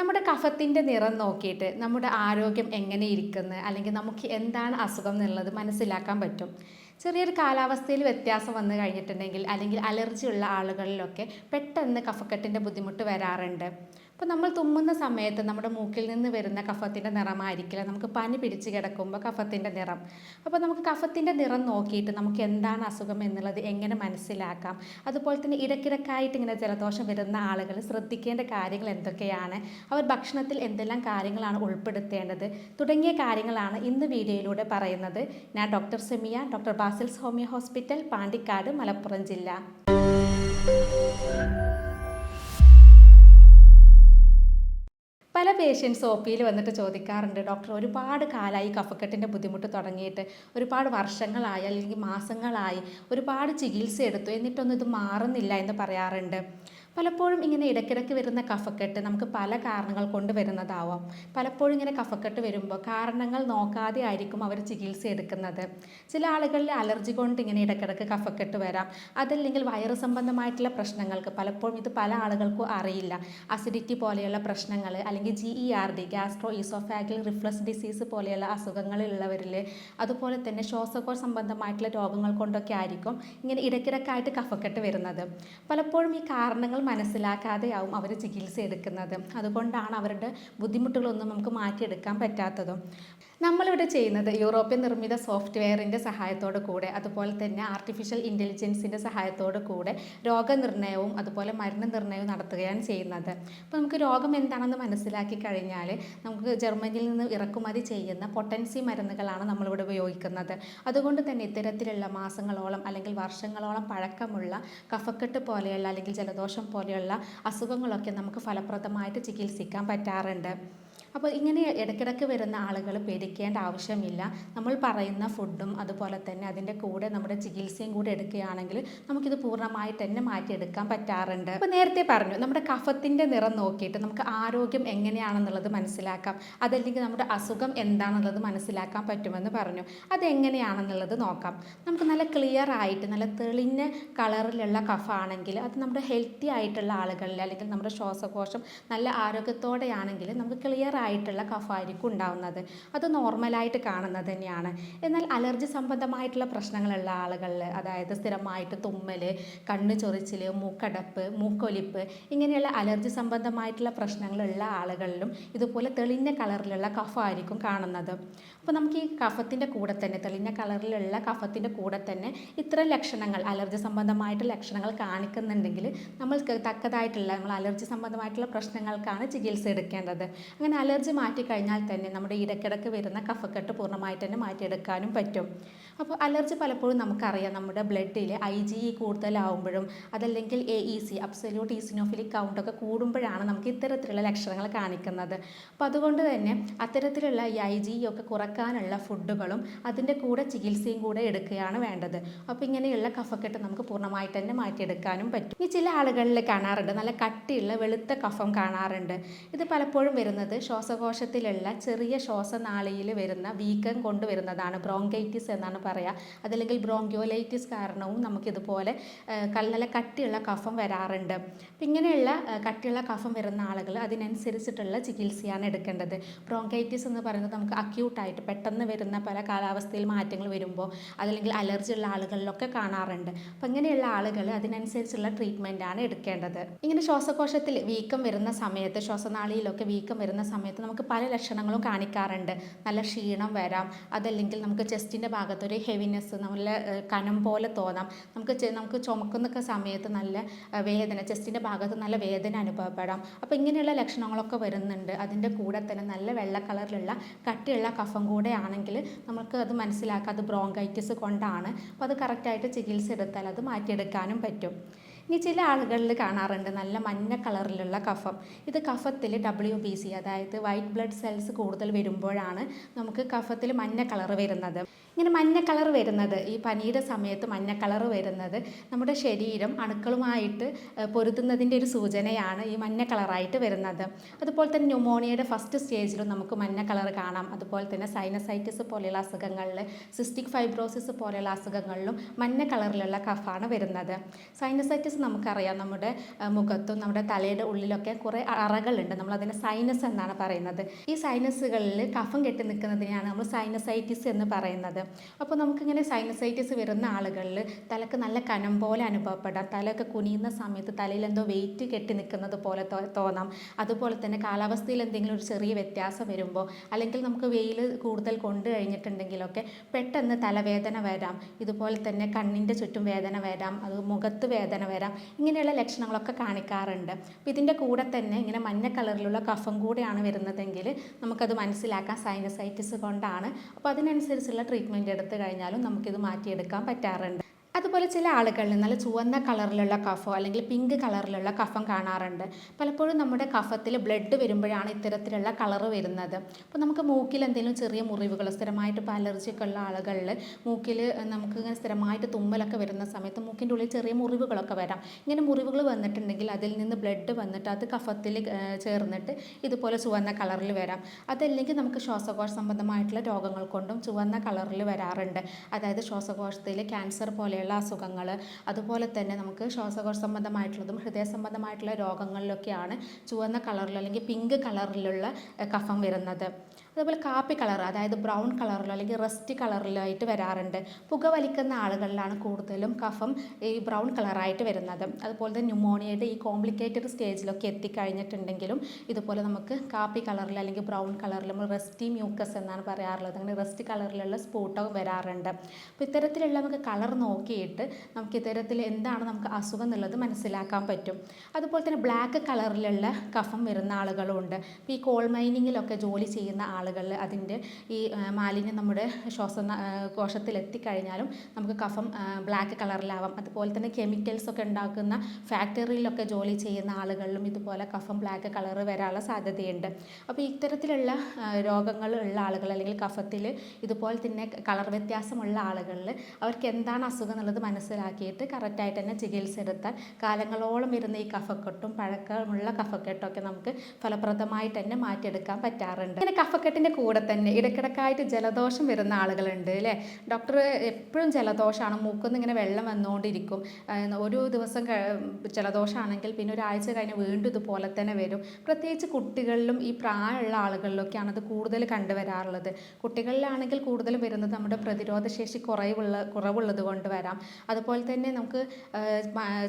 നമ്മുടെ കഫത്തിന്റെ നിറം നോക്കിയിട്ട് നമ്മുടെ ആരോഗ്യം എങ്ങനെ ഇരിക്കുന്നത് അല്ലെങ്കിൽ നമുക്ക് എന്താണ് അസുഖം എന്നുള്ളത് മനസ്സിലാക്കാൻ പറ്റും. ചെറിയൊരു കാലാവസ്ഥയിൽ വ്യത്യാസം വന്നു കഴിഞ്ഞിട്ടുണ്ടെങ്കിൽ അല്ലെങ്കിൽ അലർജി ഉള്ള ആളുകളിലൊക്കെ പെട്ടെന്ന് കഫക്കെട്ടിന്റെ ബുദ്ധിമുട്ട് വരാറുണ്ട്. അപ്പോൾ നമ്മൾ തുമ്മുന്ന സമയത്ത് നമ്മുടെ മൂക്കിൽ നിന്ന് വരുന്ന കഫത്തിന്റെ നിറമായിരിക്കില്ല. നമുക്ക് പനി പിടിച്ച് കിടക്കുമ്പോൾ കഫത്തിന്റെ നിറം. അപ്പോൾ നമുക്ക് കഫത്തിന്റെ നിറം നോക്കിയിട്ട് നമുക്ക് എന്താണ് അസുഖം എന്നുള്ളത് എങ്ങനെ മനസ്സിലാക്കാം. അതുപോലെ തന്നെ ഇടക്കിടക്കായിട്ട് ഇങ്ങനെ ജലദോഷം വരുന്ന ആളുകൾ ശ്രദ്ധിക്കേണ്ട കാര്യങ്ങൾ എന്തൊക്കെയാണ്? അവർ ഭക്ഷണത്തിൽ എന്തെല്ലാം കാര്യങ്ങളാണ് ഉൾപ്പെടുത്തേണ്ടത്? തുടങ്ങിയ കാര്യങ്ങളാണ് ഇന്ന് വീഡിയോയിലൂടെ പറയുന്നത്. ഞാൻ doctor Semiya doctor Basil's homeo hospital Pandikkad Malappuram ജില്ല. പല പേഷ്യൻസ് ഒ പിയിൽ വന്നിട്ട് ചോദിക്കാറുണ്ട് ഡോക്ടർ ഒരുപാട് കാലമായി കഫക്കെട്ടിന്റെ ബുദ്ധിമുട്ട് തുടങ്ങിയിട്ട് ഒരുപാട് വർഷങ്ങളായി അല്ലെങ്കിൽ മാസങ്ങളായി ഒരുപാട് ചികിത്സ എടുത്തു എന്നിട്ടൊന്നും ഇത് മാറുന്നില്ല എന്ന് പറയാറുണ്ട്. പലപ്പോഴും ഇങ്ങനെ ഇടയ്ക്കിടയ്ക്ക് വരുന്ന കഫക്കെട്ട് നമുക്ക് പല കാരണങ്ങൾ കൊണ്ട് വരുന്നതാവാം. പലപ്പോഴും ഇങ്ങനെ കഫക്കെട്ട് വരുമ്പോൾ കാരണങ്ങൾ നോക്കാതെ ആയിരിക്കും അവർ ചികിത്സ എടുക്കുന്നത്. ചില ആളുകളിൽ അലർജി കൊണ്ട് ഇങ്ങനെ ഇടയ്ക്കിടയ്ക്ക് കഫക്കെട്ട് വരാം. അതല്ലെങ്കിൽ വയറ് സംബന്ധമായിട്ടുള്ള പ്രശ്നങ്ങൾക്ക് പലപ്പോഴും ഇത് പല ആളുകൾക്കും അറിയില്ല. അസിഡിറ്റി പോലെയുള്ള പ്രശ്നങ്ങൾ അല്ലെങ്കിൽ G E R D gastro oesophageal reflux disease പോലെയുള്ള അസുഖങ്ങളുള്ളവരിൽ അതുപോലെ തന്നെ ശ്വാസകോശ സംബന്ധമായിട്ടുള്ള രോഗങ്ങൾ കൊണ്ടൊക്കെ ആയിരിക്കും ഇങ്ങനെ ഇടയ്ക്കിടയ്ക്കായിട്ട് കഫക്കെട്ട് വരുന്നത്. പലപ്പോഴും ഈ കാരണങ്ങൾ മനസ്സിലാക്കാതെയാവും അവർ ചികിത്സ എടുക്കുന്നത് അതുകൊണ്ടാണ് അവരുടെ ബുദ്ധിമുട്ടുകളൊന്നും നമുക്ക് മാറ്റിയെടുക്കാൻ പറ്റാത്തതും. നമ്മളിവിടെ ചെയ്യുന്നത് യൂറോപ്യൻ നിർമ്മിത സോഫ്റ്റ്വെയറിന്റെ സഹായത്തോടു കൂടെ അതുപോലെ തന്നെ ആർട്ടിഫിഷ്യൽ ഇന്റലിജൻസിന്റെ സഹായത്തോടു കൂടെ രോഗനിർണയവും അതുപോലെ മരുന്ന് നിർണയവും നടത്തുകയാണ് ചെയ്യുന്നത്. അപ്പോൾ നമുക്ക് രോഗം എന്താണെന്ന് മനസ്സിലാക്കി കഴിഞ്ഞാൽ നമുക്ക് ജർമ്മനിയിൽ നിന്ന് ഇറക്കുമതി ചെയ്യുന്ന പൊട്ടൻസി മരുന്നുകളാണ് നമ്മളിവിടെ ഉപയോഗിക്കുന്നത്. അതുകൊണ്ട് തന്നെ ഇത്തരത്തിലുള്ള മാസങ്ങളോളം അല്ലെങ്കിൽ വർഷങ്ങളോളം പഴക്കമുള്ള കഫക്കെട്ട് പോലെയുള്ള അല്ലെങ്കിൽ ജലദോഷം പോലെയുള്ള അസുഖങ്ങളൊക്കെ നമുക്ക് ഫലപ്രദമായിട്ട് ചികിത്സിക്കാൻ പറ്റാറുണ്ട്. അപ്പോൾ ഇങ്ങനെ ഇടയ്ക്കിടയ്ക്ക് വരുന്ന ആളുകൾ പേടിക്കേണ്ട ആവശ്യമില്ല. നമ്മൾ പറയുന്ന ഫുഡും അതുപോലെ തന്നെ അതിന്റെ കൂടെ നമ്മുടെ ചികിത്സയും കൂടെ എടുക്കുകയാണെങ്കിൽ നമുക്കിത് പൂർണമായിട്ട് തന്നെ മാറ്റിയെടുക്കാൻ പറ്റാറുണ്ട്. അപ്പോൾ നേരത്തെ പറഞ്ഞു നമ്മുടെ കഫത്തിന്റെ നിറം നോക്കിയിട്ട് നമുക്ക് ആരോഗ്യം എങ്ങനെയാണെന്നുള്ളത് മനസ്സിലാക്കാം. അതല്ലെങ്കിൽ നമ്മുടെ അസുഖം എന്താണെന്നുള്ളത് മനസ്സിലാക്കാൻ പറ്റുമെന്ന് പറഞ്ഞു. അതെങ്ങനെയാണെന്നുള്ളത് നോക്കാം. നമുക്ക് നല്ല ക്ലിയർ ആയിട്ട് നല്ല തെളിഞ്ഞ കളറിലുള്ള കഫാണെങ്കിൽ അത് നമ്മുടെ ഹെൽത്തി ആയിട്ടുള്ള ആളുകളിൽ അല്ലെങ്കിൽ നമ്മുടെ ശ്വാസകോശം നല്ല ആരോഗ്യത്തോടെയാണെങ്കിൽ നമുക്ക് ക്ലിയർ ആയിട്ടുള്ള കഫായിരിക്കും ഉണ്ടാവുന്നത്. അത് നോർമലായിട്ട് കാണുന്നത് തന്നെയാണ്. എന്നാൽ അലർജി സംബന്ധമായിട്ടുള്ള പ്രശ്നങ്ങളുള്ള ആളുകളിൽ അതായത് സ്ഥിരമായിട്ട് തുമ്മൽ കണ്ണ് ചൊറിച്ചിൽ മൂക്കടപ്പ് മൂക്കൊലിപ്പ് ഇങ്ങനെയുള്ള അലർജി സംബന്ധമായിട്ടുള്ള പ്രശ്നങ്ങളുള്ള ആളുകളിലും ഇതുപോലെ തെളിഞ്ഞ കളറിലുള്ള കഫായിരിക്കും കാണുന്നത്. അപ്പോൾ നമുക്ക് ഈ കഫത്തിന്റെ കൂടെ തന്നെ തെളിഞ്ഞ കളറിലുള്ള കഫത്തിന്റെ കൂടെ തന്നെ ഇത്തരം ലക്ഷണങ്ങൾ അലർജി സംബന്ധമായിട്ട് ലക്ഷണങ്ങൾ കാണിക്കുന്നുണ്ടെങ്കിൽ നമ്മൾക്ക് തക്കതായിട്ടുള്ള നമ്മൾ അലർജി സംബന്ധമായിട്ടുള്ള പ്രശ്നങ്ങൾക്കാണ് ചികിത്സ എടുക്കേണ്ടത്. അങ്ങനെ അലർജി മാറ്റിക്കഴിഞ്ഞാൽ തന്നെ നമ്മുടെ ഇടയ്ക്കിടയ്ക്ക് വരുന്ന കഫക്കെട്ട് പൂർണമായിട്ട് തന്നെ മാറ്റിയെടുക്കാനും പറ്റും. അപ്പോൾ അലർജി പലപ്പോഴും നമുക്കറിയാം നമ്മുടെ ബ്ലഡിൽ ഐ ജി ഇ കൂടുതലാവുമ്പോഴും അതല്ലെങ്കിൽ A E C absolute eosinophilic കൗണ്ടൊക്കെ കൂടുമ്പോഴാണ് നമുക്ക് ഇത്തരത്തിലുള്ള ലക്ഷണങ്ങൾ കാണിക്കുന്നത്. അപ്പോൾ അതുകൊണ്ട് തന്നെ അത്തരത്തിലുള്ള ഈ ഐ ജി ഒക്കെ കുറക്കാനുള്ള ഫുഡുകളും അതിന്റെ കൂടെ ചികിത്സയും കൂടെ എടുക്കുകയാണ് വേണ്ടത്. അപ്പോൾ ഇങ്ങനെയുള്ള കഫക്കെട്ട് നമുക്ക് പൂർണമായിട്ട് തന്നെ മാറ്റിയെടുക്കാനും പറ്റും. ഇനി ചില ആളുകളിൽ കാണാറുണ്ട് നല്ല കട്ടിയുള്ള വെളുത്ത കഫം കാണാറുണ്ട്. ഇത് പലപ്പോഴും വരുന്നത് ശ്വാസകോശത്തിലുള്ള ചെറിയ ശ്വാസനാളിയിൽ വരുന്ന വീക്കം കൊണ്ടുവരുന്നതാണ് ബ്രോങ്കൈറ്റിസ് എന്നാണ് പറയുക അതല്ലെങ്കിൽ ബ്രോങ്കിയോലൈറ്റിസ് കാരണവും നമുക്കിതുപോലെ നല്ല കട്ടിയുള്ള കഫം വരാറുണ്ട്. അപ്പം ഇങ്ങനെയുള്ള കട്ടിയുള്ള കഫം വരുന്ന ആളുകൾ അതിനനുസരിച്ചിട്ടുള്ള ചികിത്സയാണ് എടുക്കേണ്ടത്. ബ്രോങ്കൈറ്റിസ് എന്ന് പറയുന്നത് നമുക്ക് അക്യൂട്ടായിട്ട് പെട്ടെന്ന് വരുന്ന പല കാലാവസ്ഥയിൽ മാറ്റങ്ങൾ വരുമ്പോൾ അതല്ലെങ്കിൽ അലർജി ഉള്ള ആളുകളിലൊക്കെ കാണാറുണ്ട്. അപ്പം ഇങ്ങനെയുള്ള ആളുകൾ അതിനനുസരിച്ചുള്ള ട്രീറ്റ്മെന്റ് ആണ് എടുക്കേണ്ടത്. ഇങ്ങനെ ശ്വാസകോശത്തിൽ വീക്കം വരുന്ന സമയത്ത് ശ്വാസനാളിയിലൊക്കെ വീക്കം വരുന്ന സമയത്ത് നമുക്ക് പല ലക്ഷണങ്ങളും കാണിക്കാറുണ്ട്. നല്ല ക്ഷീണം വരാം. അതല്ലെങ്കിൽ നമുക്ക് ചെസ്റ്റിന്റെ ഭാഗത്ത് ഒരു ഹെവിനെസ് നല്ല കനം പോലെ തോന്നാം. നമുക്ക് നമുക്ക് ചുമക്കുന്ന സമയത്ത് നല്ല വേദന ചെസ്റ്റിന്റെ ഭാഗത്ത് നല്ല വേദന അനുഭവപ്പെടാം. അപ്പോൾ ഇങ്ങനെയുള്ള ലക്ഷണങ്ങളൊക്കെ വരുന്നുണ്ട്. അതിന്റെ കൂടെ തന്നെ നല്ല വെള്ള കളറിലുള്ള കട്ടിയുള്ള കഫം കൂടെ ആണെങ്കിൽ നമുക്ക് അത് മനസ്സിലാക്കാം അത് ബ്രോങ്കൈറ്റിസ് കൊണ്ടാണ്. അപ്പോൾ അത് കറക്റ്റായിട്ട് ചികിത്സ എടുത്താൽ അത് മാറ്റിയെടുക്കാനും പറ്റും. ഇനി ചില ആളുകളിൽ കാണാറുണ്ട് നല്ല മഞ്ഞ കളറിലുള്ള കഫം. ഇത് കഫത്തിൽ ഡബ്ല്യു ബി സി അതായത് വൈറ്റ് ബ്ലഡ് സെൽസ് കൂടുതൽ വരുമ്പോഴാണ് നമുക്ക് കഫത്തിൽ മഞ്ഞ കളർ വരുന്നത്. ഇങ്ങനെ മഞ്ഞ കളർ വരുന്നത് ഈ പനിയുടെ സമയത്ത് മഞ്ഞ കളർ വരുന്നത് നമ്മുടെ ശരീരം അണുക്കളുമായിട്ട് പൊരുത്തുന്നതിന്റെ ഒരു സൂചനയാണ് ഈ മഞ്ഞ കളറായിട്ട് വരുന്നത്. അതുപോലെ തന്നെ ന്യൂമോണിയയുടെ ഫസ്റ്റ് സ്റ്റേജിലും നമുക്ക് മഞ്ഞ കളർ കാണാം. അതുപോലെ തന്നെ സൈനസൈറ്റിസ് പോലെയുള്ള അസുഖങ്ങളിൽ സിസ്റ്റിക് ഫൈബ്രോസിസ് പോലെയുള്ള അസുഖങ്ങളിലും മഞ്ഞ കളറിലുള്ള കഫാണ് വരുന്നത്. സൈനസൈറ്റിസ് നമുക്കറിയാം നമ്മുടെ മുഖത്തും നമ്മുടെ തലയുടെ ഉള്ളിലൊക്കെ കുറേ അറകളുണ്ട്. നമ്മളതിനെ സൈനസ് എന്നാണ് പറയുന്നത്. ഈ സൈനസുകളിൽ കഫം കെട്ടി നിൽക്കുന്നതിനെയാണ് നമ്മൾ സൈനസൈറ്റിസ് എന്ന് പറയുന്നത്. അപ്പോൾ നമുക്കിങ്ങനെ സൈനസൈറ്റിസ് വരുന്ന ആളുകളിൽ തലക്ക് നല്ല കനം പോലെ അനുഭവപ്പെടാം. തലയൊക്കെ കുനിയുന്ന സമയത്ത് തലയിൽ എന്തോ വെയിറ്റ് കെട്ടി നിൽക്കുന്നത് പോലെ തോന്നാം. അതുപോലെ തന്നെ കാലാവസ്ഥയിൽ എന്തെങ്കിലും ഒരു ചെറിയ വ്യത്യാസം വരുമ്പോൾ അല്ലെങ്കിൽ നമുക്ക് വെയിൽ കൂടുതൽ കൊണ്ടു കഴിഞ്ഞിട്ടുണ്ടെങ്കിലൊക്കെ പെട്ടെന്ന് തലവേദന വരാം. ഇതുപോലെ തന്നെ കണ്ണിന്റെ ചുറ്റും വേദന വരാം. അത് മുഖത്ത് വേദന വരാം. ഇങ്ങനെയുള്ള ലക്ഷണങ്ങളൊക്കെ കാണിക്കാറുണ്ട്. അപ്പോൾ ഇതിന്റെ കൂടെ തന്നെ ഇങ്ങനെ മഞ്ഞ കളറിലുള്ള കഫം കൂടെയാണ് വരുന്നതെങ്കിൽ നമുക്കത് മനസ്സിലാക്കാൻ സൈനസൈറ്റിസ് കൊണ്ടാണ്. അപ്പോൾ അതിനനുസരിച്ചുള്ള ട്രീറ്റ്മെന്റ് എടുത്തു കഴിഞ്ഞാലും നമുക്കിത് മാറ്റിയെടുക്കാൻ പറ്റാറുണ്ട്. അതുപോലെ ചില ആളുകളിൽ നല്ല ചുവന്ന കളറിലുള്ള കഫോ അല്ലെങ്കിൽ പിങ്ക് കളറിലുള്ള കഫം കാണാറുണ്ട്. പലപ്പോഴും നമ്മുടെ കഫത്തിൽ ബ്ലഡ് വരുമ്പോഴാണ് ഇത്തരത്തിലുള്ള കളർ വരുന്നത്. അപ്പോൾ നമുക്ക് മൂക്കിൽ എന്തെങ്കിലും ചെറിയ മുറിവുകൾ സ്ഥിരമായിട്ട് ഇപ്പോൾ അലർജിയൊക്കെ ഉള്ള ആളുകളിൽ മൂക്കിൽ നമുക്ക് ഇങ്ങനെ സ്ഥിരമായിട്ട് തുമ്മലൊക്കെ വരുന്ന സമയത്ത് മൂക്കിന്റെ ഉള്ളിൽ ചെറിയ മുറിവുകളൊക്കെ വരാം. ഇങ്ങനെ മുറിവുകൾ വന്നിട്ടുണ്ടെങ്കിൽ അതിൽ നിന്ന് ബ്ലഡ് വന്നിട്ട് അത് കഫത്തിൽ ചേർന്നിട്ട് ഇതുപോലെ ചുവന്ന കളറിൽ വരാം. അതല്ലെങ്കിൽ നമുക്ക് ശ്വാസകോശ സംബന്ധമായിട്ടുള്ള രോഗങ്ങൾ കൊണ്ടും ചുവന്ന കളറിൽ വരാറുണ്ട്. അതായത് ശ്വാസകോശത്തിൽ ക്യാൻസർ പോലെയുള്ള അസുഖങ്ങൾ അതുപോലെ തന്നെ നമുക്ക് ശ്വാസകോശ സംബന്ധമായിട്ടുള്ളതും ഹൃദയ സംബന്ധമായിട്ടുള്ള രോഗങ്ങളിലൊക്കെയാണ് ചുവന്ന കളറിൽ അല്ലെങ്കിൽ പിങ്ക് കളറിലുള്ള കഫം വരുന്നത്. അതുപോലെ കാപ്പി കളർ അതായത് ബ്രൗൺ കളറിലോ അല്ലെങ്കിൽ റസ്റ്റ് കളറിലായിട്ട് വരാറുണ്ട്. പുക വലിക്കുന്ന ആളുകളിലാണ് കൂടുതലും കഫം ഈ ബ്രൗൺ കളറായിട്ട് വരുന്നത്. അതുപോലെ തന്നെ ന്യൂമോണിയയുടെ ഈ കോംപ്ലിക്കേറ്റഡ് സ്റ്റേജിലൊക്കെ എത്തിക്കഴിഞ്ഞിട്ടുണ്ടെങ്കിലും ഇതുപോലെ നമുക്ക് കാപ്പി കളറിൽ അല്ലെങ്കിൽ ബ്രൗൺ കളറിലും റെസ്റ്റി മ്യൂക്കസ് എന്നാണ് പറയാറുള്ളത്. അങ്ങനെ റെസ്റ്റ് കളറിലുള്ള സ്പോട്ടോ വരാറുണ്ട്. അപ്പോൾ ഇത്തരത്തിലുള്ള നമുക്ക് കളർ നോക്കിയിട്ട് നമുക്ക് ഇത്തരത്തിൽ എന്താണ് നമുക്ക് അസുഖം എന്നുള്ളത് മനസ്സിലാക്കാൻ പറ്റും. അതുപോലെ തന്നെ ബ്ലാക്ക് കളറിലുള്ള കഫം വരുന്ന ആളുകളും ഉണ്ട് ഇപ്പോൾ ഈ കോൾ മൈനിങ്ങിലൊക്കെ ജോലി ചെയ്യുന്ന ആളുകളിൽ അതിന്റെ ഈ മാലിന്യം നമ്മുടെ ശ്വാസ കോശത്തിൽ എത്തിക്കഴിഞ്ഞാലും നമുക്ക് കഫം ബ്ലാക്ക് കളറിലാവാം. അതുപോലെ തന്നെ കെമിക്കൽസ് ഒക്കെ ഉണ്ടാക്കുന്ന ഫാക്ടറിയിലൊക്കെ ജോലി ചെയ്യുന്ന ആളുകളിലും ഇതുപോലെ കഫം ബ്ലാക്ക് കളർ വരാനുള്ള സാധ്യതയുണ്ട്. അപ്പോൾ ഇത്തരത്തിലുള്ള രോഗങ്ങൾ ഉള്ള ആളുകൾ അല്ലെങ്കിൽ കഫത്തിൽ ഇതുപോലെ തന്നെ കളർ വ്യത്യാസമുള്ള ആളുകളിൽ അവർക്ക് എന്താണ് അസുഖം എന്നുള്ളത് മനസ്സിലാക്കിയിട്ട് കറക്റ്റായിട്ട് തന്നെ ചികിത്സ എടുത്താൽ കാലങ്ങളോളം ഇരുന്ന ഈ കഫക്കെട്ടും പഴക്കമുള്ള കഫക്കെട്ടൊക്കെ നമുക്ക് ഫലപ്രദമായിട്ട് തന്നെ മാറ്റിയെടുക്കാൻ പറ്റാറുണ്ട്. ഇങ്ങനെ കഫക്കെട്ടിന്റെ കൂടെ തന്നെ ഇടയ്ക്കിടക്കായിട്ട് ജലദോഷം വരുന്ന ആളുകളുണ്ട് അല്ലേ? ഡോക്ടർ എപ്പോഴും ജലദോഷമാണ്. മൂക്കുന്ന് ഇങ്ങനെ വെള്ളം വന്നുകൊണ്ടിരിക്കും. ഒരു ദിവസം ജലദോഷമാണെങ്കിൽ പിന്നെ ഒരാഴ്ച കഴിഞ്ഞ് വീണ്ടും ഇതുപോലെ തന്നെ വരും. പ്രത്യേകിച്ച് കുട്ടികളിലും ഈ പ്രായമുള്ള ആളുകളിലൊക്കെയാണ് അത് കൂടുതൽ കണ്ടുവരാറുള്ളത്. കുട്ടികളിലാണെങ്കിൽ കൂടുതൽ വരുന്നത് നമ്മുടെ പ്രതിരോധ ശേഷി കുറവുള്ള കുറവുള്ളത് കൊണ്ട് വരാം. അതുപോലെ തന്നെ നമുക്ക്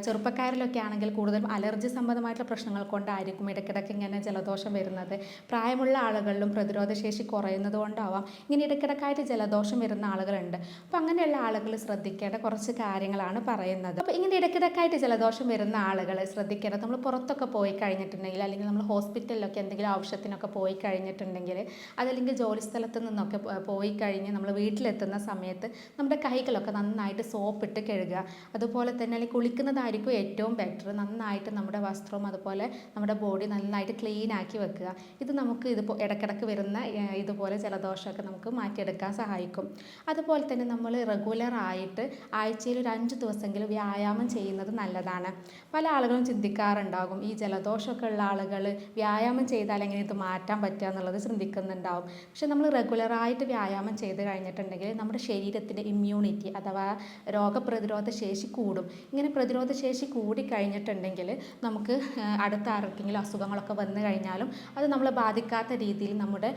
ചെറുപ്പക്കാരിലൊക്കെ ആണെങ്കിൽ കൂടുതലും അലർജി സംബന്ധമായിട്ടുള്ള പ്രശ്നങ്ങൾ കൊണ്ടായിരിക്കും ഇടയ്ക്കിടയ്ക്ക് ഇങ്ങനെ ജലദോഷം വരുന്നത്. പ്രായമുള്ള ആളുകളിലും പ്രതിരോധ ശേഷി കുറയുന്നത് കൊണ്ടാവാം. ഇങ്ങനെ ഇടയ്ക്കിടക്കായിട്ട് ജലദോഷം വരുന്ന ആളുകളുണ്ട്. അപ്പോൾ അങ്ങനെയുള്ള ആളുകൾ ശ്രദ്ധിക്കേണ്ട കുറച്ച് കാര്യങ്ങളാണ് പറയുന്നത്. അപ്പോൾ ഇങ്ങനെ ഇടയ്ക്കിടക്കായിട്ട് ജലദോഷം വരുന്ന ആളുകൾ ശ്രദ്ധിക്കേണ്ടത് നമ്മൾ പുറത്തൊക്കെ പോയി കഴിഞ്ഞിട്ടുണ്ടെങ്കിൽ അല്ലെങ്കിൽ നമ്മൾ ഹോസ്പിറ്റലിലൊക്കെ എന്തെങ്കിലും ആവശ്യത്തിനൊക്കെ പോയി കഴിഞ്ഞിട്ടുണ്ടെങ്കിൽ അതല്ലെങ്കിൽ ജോലി സ്ഥലത്ത് നിന്നൊക്കെ പോയി കഴിഞ്ഞ് നമ്മൾ വീട്ടിലെത്തുന്ന സമയത്ത് നമ്മുടെ കൈകളൊക്കെ നന്നായിട്ട് സോപ്പിട്ട് കഴുകുക. അതുപോലെ തന്നെ അല്ലെങ്കിൽ കുളിക്കുന്നതായിരിക്കും ഏറ്റവും ബെറ്റർ. നന്നായിട്ട് നമ്മുടെ വസ്ത്രവും അതുപോലെ നമ്മുടെ ബോഡി നന്നായിട്ട് ക്ലീൻ ആക്കി വെക്കുക. ഇത് നമുക്ക് ഇത് ഇടയ്ക്കിടയ്ക്ക് വരുന്ന ഇതുപോലെ ജലദോഷമൊക്കെ നമുക്ക് മാറ്റിയെടുക്കാൻ സഹായിക്കും. അതുപോലെ തന്നെ നമ്മൾ റെഗുലർ ആയിട്ട് ആഴ്ചയിൽ ഒരു അഞ്ച് ദിവസമെങ്കിലും വ്യായാമം ചെയ്യുന്നത് നല്ലതാണ്. പല ആളുകളും ചിന്തിക്കാറുണ്ടാകും ഈ ജലദോഷമൊക്കെ ഉള്ള ആളുകൾ വ്യായാമം ചെയ്താൽ എങ്ങനെ ഇത് മാറ്റാൻ പറ്റുക എന്നുള്ളത് ചിന്തിക്കുന്നുണ്ടാവും. പക്ഷെ നമ്മൾ റെഗുലറായിട്ട് വ്യായാമം ചെയ്ത് കഴിഞ്ഞിട്ടുണ്ടെങ്കിൽ നമ്മുടെ ശരീരത്തിന്റെ ഇമ്മ്യൂണിറ്റി അഥവാ രോഗപ്രതിരോധ ശേഷി കൂടും. ഇങ്ങനെ പ്രതിരോധ ശേഷി കൂടി കഴിഞ്ഞിട്ടുണ്ടെങ്കിൽ നമുക്ക് അടുത്ത ആർക്കെങ്കിലും അസുഖങ്ങളൊക്കെ വന്നു കഴിഞ്ഞാലും അത് നമ്മളെ ബാധിക്കാത്ത രീതിയിൽ നമ്മുടെ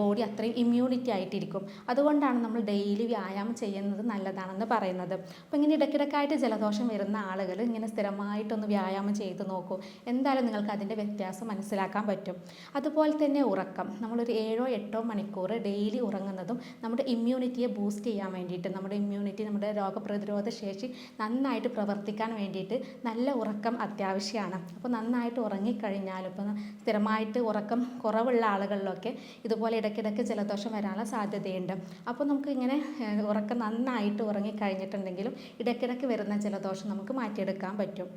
ബോഡി അത്രയും ഇമ്മ്യൂണിറ്റി ആയിട്ടിരിക്കും. അതുകൊണ്ടാണ് നമ്മൾ ഡെയിലി വ്യായാമം ചെയ്യുന്നത് നല്ലതാണെന്ന് പറയുന്നത്. അപ്പോൾ ഇങ്ങനെ ഇടയ്ക്കിടയ്ക്കായിട്ട് ജലദോഷം വരുന്ന ആളുകൾ ഇങ്ങനെ സ്ഥിരമായിട്ടൊന്ന് വ്യായാമം ചെയ്ത് നോക്കൂ. എന്തായാലും നിങ്ങൾക്ക് അതിന്റെ വ്യത്യാസം മനസ്സിലാക്കാൻ പറ്റും. അതുപോലെ തന്നെ ഉറക്കം. നമ്മളൊരു ഏഴോ എട്ടോ മണിക്കൂർ ഡെയിലി ഉറങ്ങുന്നതും നമ്മുടെ ഇമ്മ്യൂണിറ്റിയെ ബൂസ്റ്റ് ചെയ്യാൻ വേണ്ടിയിട്ട് നമ്മുടെ ഇമ്മ്യൂണിറ്റി നമ്മുടെ രോഗപ്രതിരോധ ശേഷി നന്നായിട്ട് പ്രവർത്തിക്കാൻ വേണ്ടിയിട്ട് നല്ല ഉറക്കം അത്യാവശ്യമാണ്. അപ്പോൾ നന്നായിട്ട് ഉറങ്ങിക്കഴിഞ്ഞാൽ ഇപ്പോൾ സ്ഥിരമായിട്ട് ഉറക്കം കുറവുള്ള ആളുകളിലൊക്കെ ഇതുപോലെ ഇടയ്ക്കിടയ്ക്ക് ജലദോഷം വരാനുള്ള സാധ്യതയുണ്ട്. അപ്പോൾ നമുക്ക് ഇങ്ങനെ ഉറക്കം നന്നായിട്ട് ഉറങ്ങിക്കഴിഞ്ഞിട്ടുണ്ടെങ്കിലും ഇടയ്ക്കിടയ്ക്ക് വരുന്ന ജലദോഷം നമുക്ക് മാറ്റിയെടുക്കാൻ പറ്റും.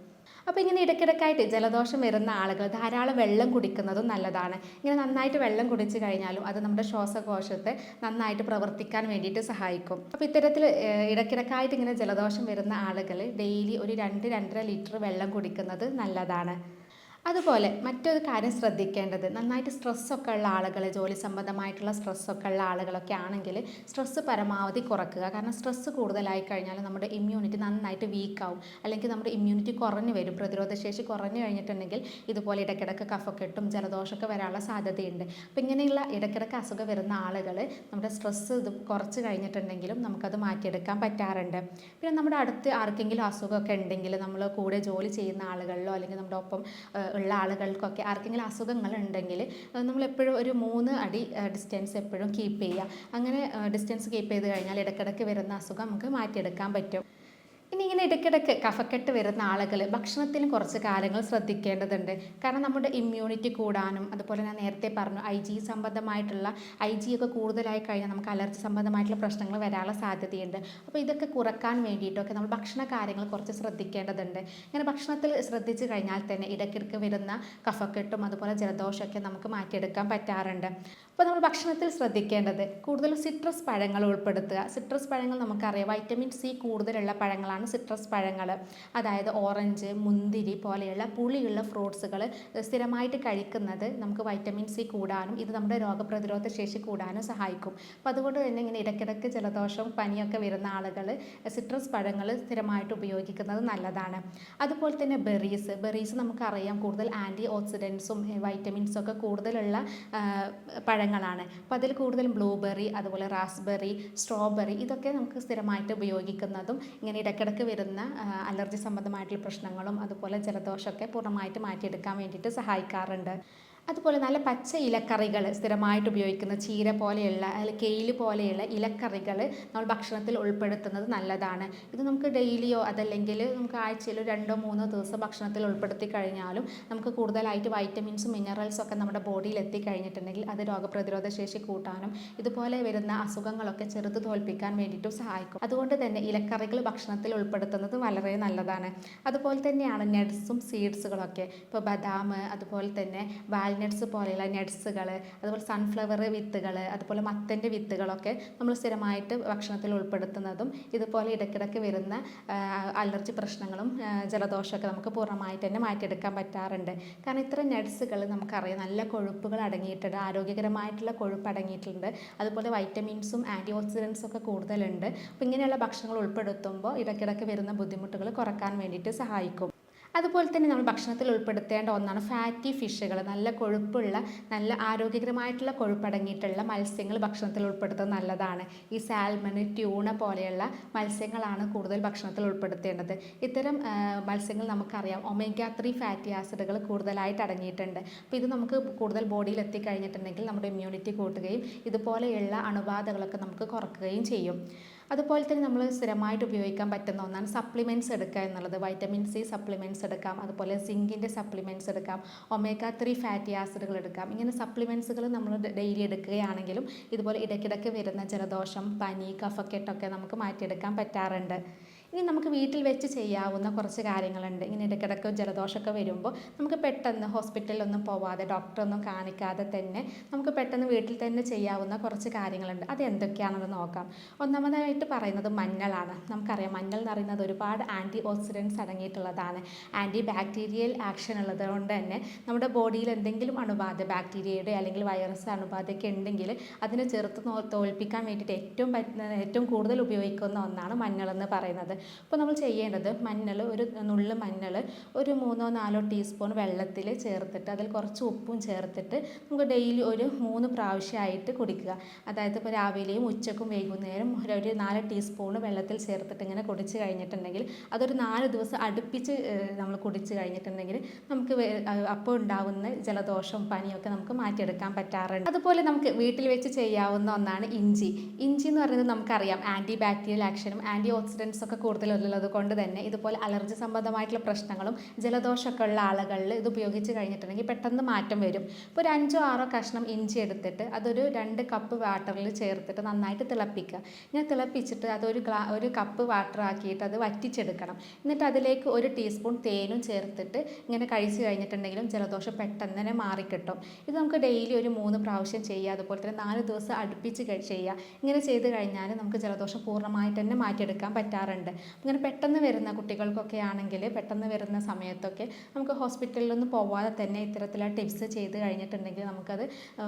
അപ്പോൾ ഇങ്ങനെ ഇടയ്ക്കിടയ്ക്കായിട്ട് ജലദോഷം വരുന്ന ആളുകൾ ധാരാളം വെള്ളം കുടിക്കുന്നതും നല്ലതാണ്. ഇങ്ങനെ നന്നായിട്ട് വെള്ളം കുടിച്ചു കഴിഞ്ഞാലും അത് നമ്മുടെ ശ്വാസകോശത്തെ നന്നായിട്ട് പ്രവർത്തിക്കാൻ വേണ്ടിയിട്ട് സഹായിക്കും. അപ്പോൾ ഇത്തരത്തിൽ ഇടയ്ക്കിടയ്ക്കായിട്ട് ഇങ്ങനെ ജലദോഷം വരുന്ന ആളുകൾ ഡെയിലി ഒരു രണ്ട് രണ്ടര ലിറ്റർ വെള്ളം കുടിക്കുന്നത് നല്ലതാണ്. അതുപോലെ മറ്റൊരു കാര്യം ശ്രദ്ധിക്കേണ്ടത് നന്നായിട്ട് സ്ട്രെസ്സൊക്കെ ഉള്ള ആളുകൾ ജോലി സംബന്ധമായിട്ടുള്ള സ്ട്രെസ്സൊക്കെ ഉള്ള ആളുകളൊക്കെ ആണെങ്കിൽ സ്ട്രെസ്സ് പരമാവധി കുറക്കുക. കാരണം സ്ട്രെസ്സ് കൂടുതലായി കഴിഞ്ഞാൽ നമ്മുടെ ഇമ്മ്യൂണിറ്റി നന്നായിട്ട് വീക്കാവും അല്ലെങ്കിൽ നമ്മുടെ ഇമ്മ്യൂണിറ്റി കുറഞ്ഞു വരും. പ്രതിരോധശേഷി കുറഞ്ഞു കഴിഞ്ഞിട്ടുണ്ടെങ്കിൽ ഇതുപോലെ ഇടയ്ക്കിടയ്ക്ക് കഫക്കെട്ടും ജലദോഷമൊക്കെ വരാനുള്ള സാധ്യതയുണ്ട്. അപ്പോൾ ഇങ്ങനെയുള്ള ഇടയ്ക്കിടയ്ക്ക് അസുഖം വരുന്ന ആളുകൾ നമ്മുടെ സ്ട്രെസ്സ് ഇത് കുറച്ച് കഴിഞ്ഞിട്ടുണ്ടെങ്കിലും നമുക്കത് മാറ്റിയെടുക്കാൻ പറ്റാറുണ്ട്. പിന്നെ നമ്മുടെ അടുത്ത് ആർക്കെങ്കിലും അസുഖമൊക്കെ ഉണ്ടെങ്കിൽ നമ്മൾ കൂടെ ജോലി ചെയ്യുന്ന ആളുകളിലോ അല്ലെങ്കിൽ നമ്മുടെ ഒപ്പം ഉള്ള ആളുകൾക്കൊക്കെ ആർക്കെങ്കിലും അസുഖങ്ങൾ ഉണ്ടെങ്കിൽ നമ്മൾ എപ്പോഴും ഒരു മൂന്ന് അടി ഡിസ്റ്റൻസ് എപ്പോഴും കീപ്പ് ചെയ്യുക. അങ്ങനെ ഡിസ്റ്റൻസ് കീപ്പ് ചെയ്ത് കഴിഞ്ഞാൽ ഇടയ്ക്കിടയ്ക്ക് വരുന്ന അസുഖം നമുക്ക് മാറ്റിയെടുക്കാൻ പറ്റും. ഇനി ഇങ്ങനെ ഇടയ്ക്കിടയ്ക്ക് കഫക്കെട്ട് വരുന്ന ആളുകൾ ഭക്ഷണത്തിൽ കുറച്ച് കാര്യങ്ങൾ ശ്രദ്ധിക്കേണ്ടതുണ്ട്. കാരണം നമ്മുടെ ഇമ്മ്യൂണിറ്റി കൂടാനും അതുപോലെ ഞാൻ നേരത്തെ പറഞ്ഞു ഐ ജി സംബന്ധമായിട്ടുള്ള ഐ ജി ഒക്കെ കൂടുതലായി കഴിഞ്ഞാൽ നമുക്ക് അലർജി സംബന്ധമായിട്ടുള്ള പ്രശ്നങ്ങൾ വരാനുള്ള സാധ്യതയുണ്ട്. അപ്പോൾ ഇതൊക്കെ കുറയ്ക്കാൻ വേണ്ടിയിട്ടൊക്കെ നമ്മൾ ഭക്ഷണ കാര്യങ്ങൾ കുറച്ച് ശ്രദ്ധിക്കേണ്ടതുണ്ട്. ഇങ്ങനെ ഭക്ഷണത്തിൽ ശ്രദ്ധിച്ചു കഴിഞ്ഞാൽ തന്നെ ഇടയ്ക്കിടയ്ക്ക് വരുന്ന കഫക്കെട്ടും അതുപോലെ ജലദോഷമൊക്കെ നമുക്ക് മാറ്റിയെടുക്കാൻ പറ്റാറുണ്ട്. അപ്പോൾ നമ്മൾ ഭക്ഷണത്തിൽ ശ്രദ്ധിക്കേണ്ടത് കൂടുതൽ സിട്രസ് പഴങ്ങൾ ഉൾപ്പെടുത്തുക. സിട്രസ് പഴങ്ങൾ നമുക്കറിയാം. വൈറ്റമിൻ സി കൂടുതലുള്ള പഴങ്ങളാണ് സിട്രസ് പഴങ്ങൾ. അതായത് ഓറഞ്ച് മുന്തിരി പോലെയുള്ള പുളിയുള്ള ഫ്രൂട്ട്സുകൾ സ്ഥിരമായിട്ട് കഴിക്കുന്നത് നമുക്ക് വൈറ്റമിൻ സി കൂടാനും ഇത് നമ്മുടെ രോഗപ്രതിരോധ ശേഷി കൂടാനും സഹായിക്കും. അപ്പോൾ അതുകൊണ്ട് തന്നെ ഇങ്ങനെ ഇടയ്ക്കിടയ്ക്ക് ജലദോഷം പനിയൊക്കെ വരുന്ന ആളുകൾ സിട്രസ് പഴങ്ങൾ സ്ഥിരമായിട്ട് ഉപയോഗിക്കുന്നത് നല്ലതാണ്. അതുപോലെ തന്നെ ബെറീസ് ബെറീസ് നമുക്കറിയാം കൂടുതൽ ആന്റി ഓക്സിഡൻസും വൈറ്റമിൻസും ഒക്കെ കൂടുതലുള്ള ആ, പഴങ്ങളാണ്. അപ്പോൾ അതിൽ കൂടുതലും ബ്ലൂബെറി അതുപോലെ റാസ്ബെറി സ്ട്രോബെറി ഇതൊക്കെ നമുക്ക് സ്ഥിരമായിട്ട് ഉപയോഗിക്കുന്നതും ഇങ്ങനെ ഇടയ്ക്കിടയ്ക്ക് വരുന്ന അലർജി സംബന്ധമായിട്ടുള്ള പ്രശ്നങ്ങളും അതുപോലെ ജലദോഷമൊക്കെ പൂർണമായിട്ട് മാറ്റിയെടുക്കാൻ വേണ്ടിയിട്ട് സഹായിക്കാറുണ്ട്. അതുപോലെ നല്ല പച്ച ഇലക്കറികൾ സ്ഥിരമായിട്ട് ഉപയോഗിക്കുന്ന ചീര പോലെയുള്ള അല്ലെങ്കിൽ കെയിൽ പോലെയുള്ള ഇലക്കറികൾ നമ്മൾ ഭക്ഷണത്തിൽ ഉൾപ്പെടുത്തുന്നത് നല്ലതാണ്. ഇത് നമുക്ക് ഡെയിലിയോ അതല്ലെങ്കിൽ നമുക്ക് ആഴ്ചയിൽ രണ്ടോ മൂന്നോ ദിവസം ഭക്ഷണത്തിൽ ഉൾപ്പെടുത്തി കഴിഞ്ഞാലും നമുക്ക് കൂടുതലായിട്ട് വൈറ്റമിൻസും മിനറൽസും ഒക്കെ നമ്മുടെ ബോഡിയിൽ എത്തിക്കഴിഞ്ഞിട്ടുണ്ടെങ്കിൽ അത് രോഗപ്രതിരോധ ശേഷി കൂട്ടാനും ഇതുപോലെ വരുന്ന അസുഖങ്ങളൊക്കെ ചെറുത് തോൽപ്പിക്കാൻ വേണ്ടിയിട്ടും സഹായിക്കും. അതുകൊണ്ട് തന്നെ ഇലക്കറികൾ ഭക്ഷണത്തിൽ ഉൾപ്പെടുത്തുന്നത് വളരെ നല്ലതാണ്. അതുപോലെ തന്നെയാണ് നട്ട്സും സീഡ്സുകളൊക്കെ. ഇപ്പോൾ ബദാം അതുപോലെ തന്നെ വാൽനട്ട്സ് പോലെയുള്ള നട്ട്സുകൾ അതുപോലെ സൺഫ്ലവർ വിത്തുകൾ അതുപോലെ മത്തന്റെ വിത്തുകളൊക്കെ നമ്മൾ സ്ഥിരമായിട്ട് ഭക്ഷണത്തിൽ ഉൾപ്പെടുത്തുന്നതും ഇതുപോലെ ഇടയ്ക്കിടയ്ക്ക് വരുന്ന അലർജി പ്രശ്നങ്ങളും ജലദോഷമൊക്കെ നമുക്ക് പൂർണമായിട്ട് തന്നെ മാറ്റിയെടുക്കാൻ പറ്റാറുണ്ട്. കാരണം ഇത്തരം നട്ട്സുകൾ നമുക്കറിയാം നല്ല കൊഴുപ്പുകൾ അടങ്ങിയിട്ടുണ്ട് ആരോഗ്യകരമായിട്ടുള്ള കൊഴുപ്പ് അടങ്ങിയിട്ടുണ്ട്. അതുപോലെ വൈറ്റമിൻസും ആന്റി ഓക്സിഡൻസും ഒക്കെ കൂടുതലുണ്ട്. അപ്പോൾ ഇങ്ങനെയുള്ള ഭക്ഷണങ്ങൾ ഉൾപ്പെടുത്തുമ്പോൾ ഇടയ്ക്കിടയ്ക്ക് വരുന്ന ബുദ്ധിമുട്ടുകൾ കുറയ്ക്കാൻ വേണ്ടിയിട്ട് സഹായിക്കും. അതുപോലെ തന്നെ നമ്മൾ ഭക്ഷണത്തിൽ ഉൾപ്പെടുത്തേണ്ട ഒന്നാണ് ഫാറ്റി ഫിഷുകൾ നല്ല കൊഴുപ്പുള്ള നല്ല ആരോഗ്യകരമായിട്ടുള്ള കൊഴുപ്പടങ്ങിയിട്ടുള്ള മത്സ്യങ്ങൾ ഭക്ഷണത്തിൽ ഉൾപ്പെടുത്തുന്നത് നല്ലതാണ്. ഈ സാൽമൺ ട്യൂണ പോലെയുള്ള മത്സ്യങ്ങളാണ് കൂടുതൽ ഭക്ഷണത്തിൽ ഉൾപ്പെടുത്തേണ്ടത്. ഇത്തരം മത്സ്യങ്ങൾ നമുക്കറിയാം. ഒമേഗ ത്രീ ഫാറ്റി ആസിഡുകൾ കൂടുതലായിട്ട് അടങ്ങിയിട്ടുണ്ട്. അപ്പോൾ ഇത് നമുക്ക് കൂടുതൽ ബോഡിയിൽ എത്തിക്കഴിഞ്ഞിട്ടുണ്ടെങ്കിൽ നമ്മുടെ ഇമ്മ്യൂണിറ്റി കൂട്ടുകയും ഇതുപോലെയുള്ള അണുബാധകളൊക്കെ നമുക്ക് കുറക്കുകയും ചെയ്യും. അതുപോലെ തന്നെ നമ്മൾ സ്ഥിരമായിട്ട് ഉപയോഗിക്കാൻ പറ്റുന്ന ഒന്നാണ് സപ്ലിമെന്റ്സ് എടുക്കുക എന്നുള്ളത്. വൈറ്റമിൻ സി സപ്ലിമെന്റ്സ് എടുക്കാം. അതുപോലെ സിങ്കിന്റെ സപ്ലിമെന്റ്സ് എടുക്കാം. ഒമേഗ ത്രീ ഫാറ്റി ആസിഡുകൾ എടുക്കാം. ഇങ്ങനെ സപ്ലിമെന്റ്സുകൾ നമ്മൾ ഡെയിലി എടുക്കുകയാണെങ്കിലും ഇതുപോലെ ഇടയ്ക്കിടയ്ക്ക് വരുന്ന ജലദോഷം പനി കഫക്കെട്ടൊക്കെ നമുക്ക് മാറ്റിയെടുക്കാൻ പറ്റാറുണ്ട്. ഇനി നമുക്ക് വീട്ടിൽ വെച്ച് ചെയ്യാവുന്ന കുറച്ച് കാര്യങ്ങളുണ്ട്. ഇങ്ങനെ ഇടയ്ക്കിടയ്ക്ക് ജലദോഷമൊക്കെ വരുമ്പോൾ നമുക്ക് പെട്ടെന്ന് ഹോസ്പിറ്റലിലൊന്നും പോവാതെ ഡോക്ടറൊന്നും കാണിക്കാതെ തന്നെ നമുക്ക് പെട്ടെന്ന് വീട്ടിൽ തന്നെ ചെയ്യാവുന്ന കുറച്ച് കാര്യങ്ങളുണ്ട്. അത് എന്തൊക്കെയാണെന്ന് നോക്കാം. ഒന്നാമതായിട്ട് പറയുന്നത് മഞ്ഞളാണ്. നമുക്കറിയാം മഞ്ഞൾ എന്ന് പറയുന്നത് ഒരുപാട് ആന്റി ഓക്സിഡൻസ് അടങ്ങിയിട്ടുള്ളതാണ്. ആന്റി ബാക്ടീരിയൽ ആക്ഷൻ ഉള്ളത് കൊണ്ട് തന്നെ നമ്മുടെ ബോഡിയിൽ എന്തെങ്കിലും അണുബാധ ബാക്ടീരിയയുടെ അല്ലെങ്കിൽ വൈറസ് അണുബാധയൊക്കെ ഉണ്ടെങ്കിൽ അതിനെ ചെറുത്ത് തോൽപ്പിക്കാൻ വേണ്ടിയിട്ട് ഏറ്റവും ഏറ്റവും കൂടുതൽ ഉപയോഗിക്കുന്ന ഒന്നാണ് മഞ്ഞൾ എന്ന് പറയുന്നത്. അപ്പോൾ നമ്മൾ ചെയ്യേണ്ടത് മഞ്ഞൾ ഒരു നുള്ള് മഞ്ഞൾ ഒരു മൂന്നോ നാലോ ടീസ്പൂൺ വെള്ളത്തിൽ ചേർത്തിട്ട് അതിൽ കുറച്ച് ഉപ്പും ചേർത്തിട്ട് നമുക്ക് ഡെയിലി ഒരു മൂന്ന് പ്രാവശ്യമായിട്ട് കുടിക്കുക. അതായത് ഇപ്പോൾ രാവിലെയും ഉച്ചക്കും വൈകുന്നേരം ഒരു- നാല് ടീസ്പൂൺ വെള്ളത്തിൽ ചേർത്തിട്ട് ഇങ്ങനെ കുടിച്ച് കഴിഞ്ഞിട്ടുണ്ടെങ്കിൽ അതൊരു നാല് ദിവസം അടുപ്പിച്ച് നമ്മൾ കുടിച്ച് കഴിഞ്ഞിട്ടുണ്ടെങ്കിൽ നമുക്ക് അപ്പോൾ ഉണ്ടാവുന്ന ജലദോഷവും പനിയൊക്കെ നമുക്ക് മാറ്റിയെടുക്കാൻ പറ്റാറുണ്ട്. അതുപോലെ നമുക്ക് വീട്ടിൽ വെച്ച് ചെയ്യാവുന്ന ഒന്നാണ് ഇഞ്ചി. ഇഞ്ചി എന്ന് പറയുന്നത് നമുക്കറിയാം ആന്റി ബാക്ടീരിയൽ ആക്ഷനും ആന്റി ഓക്സിഡൻസ് ഒക്കെ കൂടുതലുള്ളത് കൊണ്ട് തന്നെ ഇതുപോലെ അലർജി സംബന്ധമായിട്ടുള്ള പ്രശ്നങ്ങളും ജലദോഷമൊക്കെ ഉള്ള ആളുകളിൽ ഇത് ഉപയോഗിച്ച് കഴിഞ്ഞിട്ടുണ്ടെങ്കിൽ പെട്ടെന്ന് മാറ്റം വരും. ഇപ്പോൾ ഒരു അഞ്ചോ ആറോ കഷ്ണം ഇഞ്ചി എടുത്തിട്ട് അതൊരു രണ്ട് കപ്പ് വാട്ടറിൽ ചേർത്തിട്ട് നന്നായിട്ട് തിളപ്പിക്കുക. ഞാൻ തിളപ്പിച്ചിട്ട് അതൊരു ഗ്ലാ ഒരു കപ്പ് വാട്ടർ ആക്കിയിട്ട് അത് വറ്റിച്ചെടുക്കണം. എന്നിട്ട് അതിലേക്ക് ഒരു ടീസ്പൂൺ തേനും ചേർത്തിട്ട് ഇങ്ങനെ കഴിച്ച് കഴിഞ്ഞിട്ടുണ്ടെങ്കിലും ജലദോഷം പെട്ടെന്ന് തന്നെ മാറിക്കിട്ടും. ഇത് നമുക്ക് ഡെയിലി ഒരു മൂന്ന് പ്രാവശ്യം ചെയ്യുക അതുപോലെ തന്നെ നാല് ദിവസം അടുപ്പിച്ച് ചെയ്യുക. ഇങ്ങനെ ചെയ്ത് കഴിഞ്ഞാൽ നമുക്ക് ജലദോഷം പൂർണമായിട്ട് തന്നെ മാറ്റിയെടുക്കാൻ പറ്റാറുണ്ട്. ഇങ്ങനെ പെട്ടെന്ന് വരുന്ന കുട്ടികൾക്കൊക്കെ ആണെങ്കിൽ പെട്ടെന്ന് വരുന്ന സമയത്തൊക്കെ നമുക്ക് ഹോസ്പിറ്റലിലൊന്നും പോവാതെ തന്നെ ഇത്തരത്തിലുള്ള ടിപ്സ് ചെയ്ത് കഴിഞ്ഞിട്ടുണ്ടെങ്കിൽ നമുക്കത്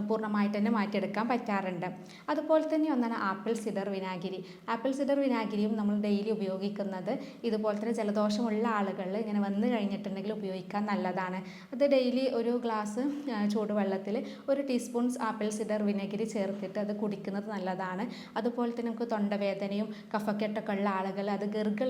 പൂർണമായിട്ട് തന്നെ മാറ്റിയെടുക്കാൻ പറ്റാറുണ്ട്. അതുപോലെ തന്നെ ഒന്നാണ് ആപ്പിൾ സിഡർ വിനാഗിരി. ആപ്പിൾ സിഡർ വിനാഗിരിയും നമ്മൾ ഡെയിലി ഉപയോഗിക്കുന്നത് ഇതുപോലെ തന്നെ ജലദോഷമുള്ള ആളുകൾ ഇങ്ങനെ വന്നു കഴിഞ്ഞിട്ടുണ്ടെങ്കിൽ ഉപയോഗിക്കാൻ നല്ലതാണ്. അത് ഡെയിലി ഒരു ഗ്ലാസ് ചൂടുവെള്ളത്തിൽ ഒരു ടീസ്പൂൺ ആപ്പിൾ സിഡർ വിനാഗിരി ചേർത്തിട്ട് അത് കുടിക്കുന്നത് നല്ലതാണ്. അതുപോലെ തന്നെ നമുക്ക് തൊണ്ടവേദനയും കഫക്കെട്ടൊക്കെ ഉള്ള ആളുകൾ അത് ഗർഗിൾ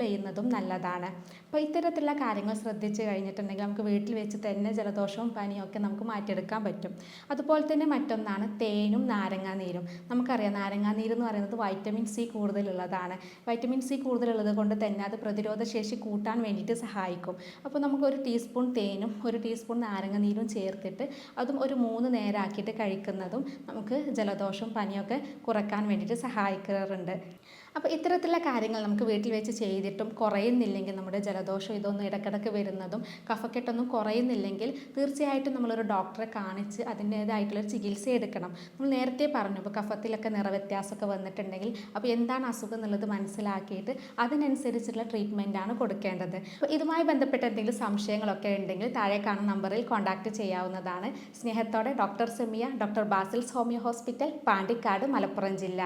നല്ലതാണ്. അപ്പോൾ ഇത്തരത്തിലുള്ള കാര്യങ്ങൾ ശ്രദ്ധിച്ചു കഴിഞ്ഞിട്ടുണ്ടെങ്കിൽ നമുക്ക് വീട്ടിൽ വെച്ച് തന്നെ ജലദോഷവും പനിയും ഒക്കെ നമുക്ക് മാറ്റിയെടുക്കാൻ പറ്റും. അതുപോലെ തന്നെ മറ്റൊന്നാണ് തേനും നാരങ്ങാനീരും നമുക്കറിയാം നാരങ്ങാനീര് എന്ന് പറയുന്നത് വൈറ്റമിൻ സി കൂടുതലുള്ളതാണ്. വൈറ്റമിൻ സി കൂടുതലുള്ളത് കൊണ്ട് തന്നെ അത് പ്രതിരോധ ശേഷി കൂട്ടാൻ വേണ്ടിയിട്ട് സഹായിക്കും. അപ്പോൾ നമുക്ക് ഒരു ടീസ്പൂൺ തേനും ഒരു ടീസ്പൂൺ നാരങ്ങാനീരും ചേർത്തിട്ട് അതും ഒരു മൂന്ന് നേരമാക്കിയിട്ട് കഴിക്കുന്നതും നമുക്ക് ജലദോഷവും പനിയൊക്കെ കുറയ്ക്കാൻ വേണ്ടിയിട്ട് സഹായിക്കാറുണ്ട്. അപ്പോൾ ഇത്തരത്തിലുള്ള കാര്യങ്ങൾ നമുക്ക് വീട്ടിൽ വെച്ച് ചെയ്തിട്ടും കുറയുന്നില്ലെങ്കിൽ നമ്മുടെ ജലദോഷം ഇതൊന്നും ഇടയ്ക്കിടയ്ക്ക് വരുന്നതും കഫക്കെട്ടൊന്നും കുറയുന്നില്ലെങ്കിൽ തീർച്ചയായിട്ടും നമ്മളൊരു ഡോക്ടറെ കാണിച്ച് അതിന്റേതായിട്ടുള്ളൊരു ചികിത്സ എടുക്കണം. നമ്മൾ നേരത്തെ പറഞ്ഞു ഇപ്പോൾ കഫത്തിലൊക്കെ നിറവ്യത്യാസമൊക്കെ വന്നിട്ടുണ്ടെങ്കിൽ അപ്പോൾ എന്താണ് അസുഖം എന്നുള്ളത് മനസ്സിലാക്കിയിട്ട് അതിനനുസരിച്ചുള്ള ട്രീറ്റ്മെന്റാണ് കൊടുക്കേണ്ടത്. അപ്പോൾ ഇതുമായി ബന്ധപ്പെട്ട എന്തെങ്കിലും സംശയങ്ങളൊക്കെ ഉണ്ടെങ്കിൽ താഴെ കാണുന്ന നമ്പറിൽ കോൺടാക്റ്റ് ചെയ്യാവുന്നതാണ്. സ്നേഹത്തോടെ doctor Semiya doctor Basil's homeo hospital Pandikkad Malappuram ജില്ല.